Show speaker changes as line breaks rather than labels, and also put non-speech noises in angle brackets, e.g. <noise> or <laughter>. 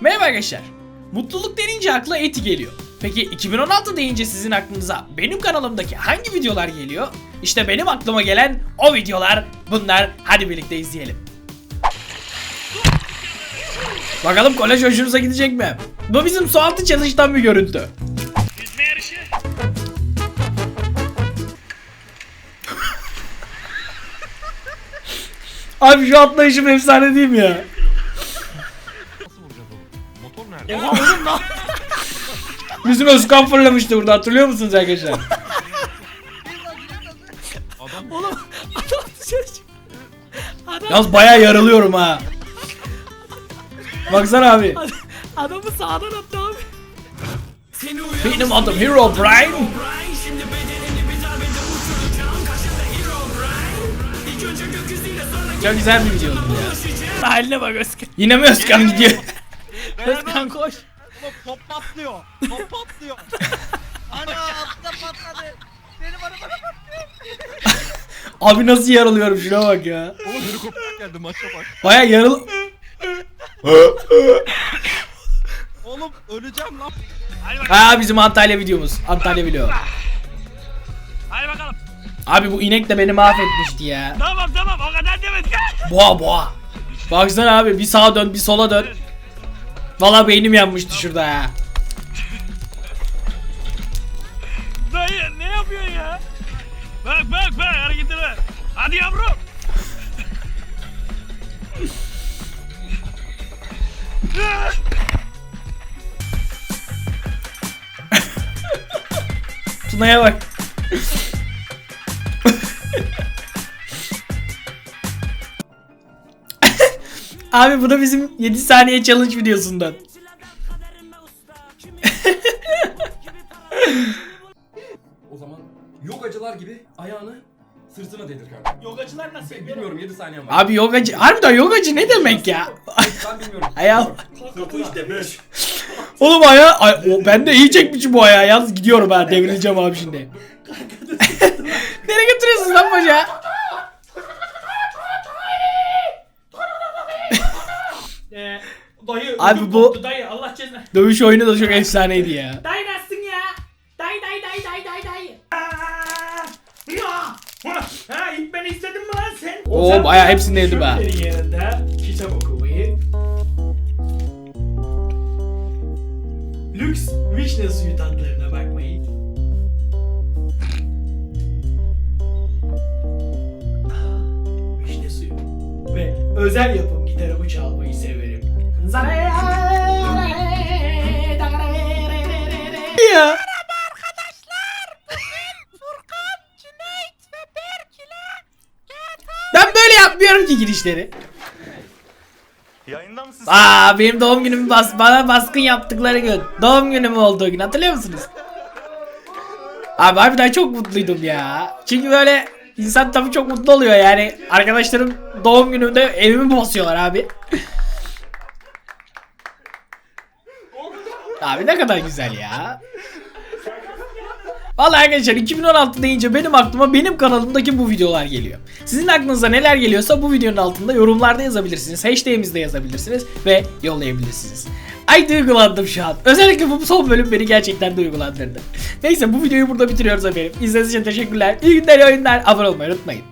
Merhaba arkadaşlar. Mutluluk denince akla eti geliyor. Peki 2016 deyince sizin aklınıza benim kanalımdaki hangi videolar geliyor? İşte benim aklıma gelen o videolar bunlar. Hadi birlikte izleyelim. Bakalım kolej hoşunuza gidecek mi? Bu bizim sualtı challenge'dan bir görüntü. Abi şu atlayışım efsane değil mi ya? Oha oğlum lan. <laughs> Bizim Özkan fırlamıştı burada hatırlıyor musunuz arkadaşlar?
Adam
Oğlum adam dışarı çık. Adam,
Yalnız baya yarılıyorum ha. Baksana abi.
adamı sağdan attı abi.
Benim adım Hero Brian. Çok güzel bir video oldu ya.
Haline bak Özkan.
Yine mi Özkan gidiyor?
Özkan koş.
top patlıyor. Top patlıyor. <laughs> Ana altta patladı. Benim arabada patlıyor.
Abi nasıl yarılıyorum şuna bak ya.
Oğlum helikopter geldi maça bak.
Baya yarıl... <laughs>
Oğlum öleceğim lan.
Hadi bakalım.
Ha bizim Antalya videomuz. Antalya video.
Hadi bakalım.
Abi bu inek de beni mahvetmişti ya.
Tamam tamam o kadar demedik.
Boğa boğa. Baksana abi bir sağa dön bir sola dön. Valla beynim yanmıştı şurada ya.
Dayı ne yapıyorsun ya? Bak bak bak hareketine bak. Hadi yavrum.
Tuna'ya bak. Abi bu da bizim 7 saniye challenge videosundan.
O zaman yogacılar gibi ayağını sırtına dedir kanka.
Yogacılar nasıl?
Bilmiyorum 7 saniyen var.
Abi yogacı, harbiden yogacı ne demek ya?
Ben bilmiyorum. <laughs>
Ayağı.
Bu işte 5.
Oğlum ayağı, ay, o, ben de iyi çekmişim bu ayağı. Yalnız gidiyorum ha devrileceğim abi şimdi. <laughs> Nereye götürüyorsun lan bacağı?
Ee, dayı
Abi
ödüm
bu-
koptu dayı Allah cezanı.
Dövüş oyunu da çok efsaneydi ya.
Dayı nasılsın ya? Dayı dayı dayı dayı dayı dayı. Aa, Ya! Ha ilk beni istedin mi lan sen?
Oo,
Sen
bayağı hepsini yedim ha.
Şöminenin yanında kitap okumayı. Lüks vişne suyu tatlarına bakmayı. Ah, Vişne suyu. Ve özel yapım gitarımı çalmayı severim.
Ya. Ben böyle yapmıyorum ki girişleri.
Yayında mısın?
Aa benim doğum günüm bas bana baskın yaptıkları gün. Doğum günüm olduğu gün hatırlıyor musunuz? Abi harbiden çok mutluydum ya. Çünkü böyle insan tabii çok mutlu oluyor yani. Arkadaşlarım doğum günümde evimi basıyorlar abi. abi ne kadar güzel ya. Vallahi arkadaşlar 2016 deyince benim aklıma benim kanalımdaki bu videolar geliyor. Sizin aklınıza neler geliyorsa bu videonun altında yorumlarda yazabilirsiniz. Hashtag'imizde yazabilirsiniz ve yollayabilirsiniz. Ay duygulandım şu an. Özellikle bu son bölüm beni gerçekten duygulandırdı. Neyse bu videoyu burada bitiriyoruz efendim. İzlediğiniz için teşekkürler. İyi günler, iyi oyunlar. Abone olmayı unutmayın.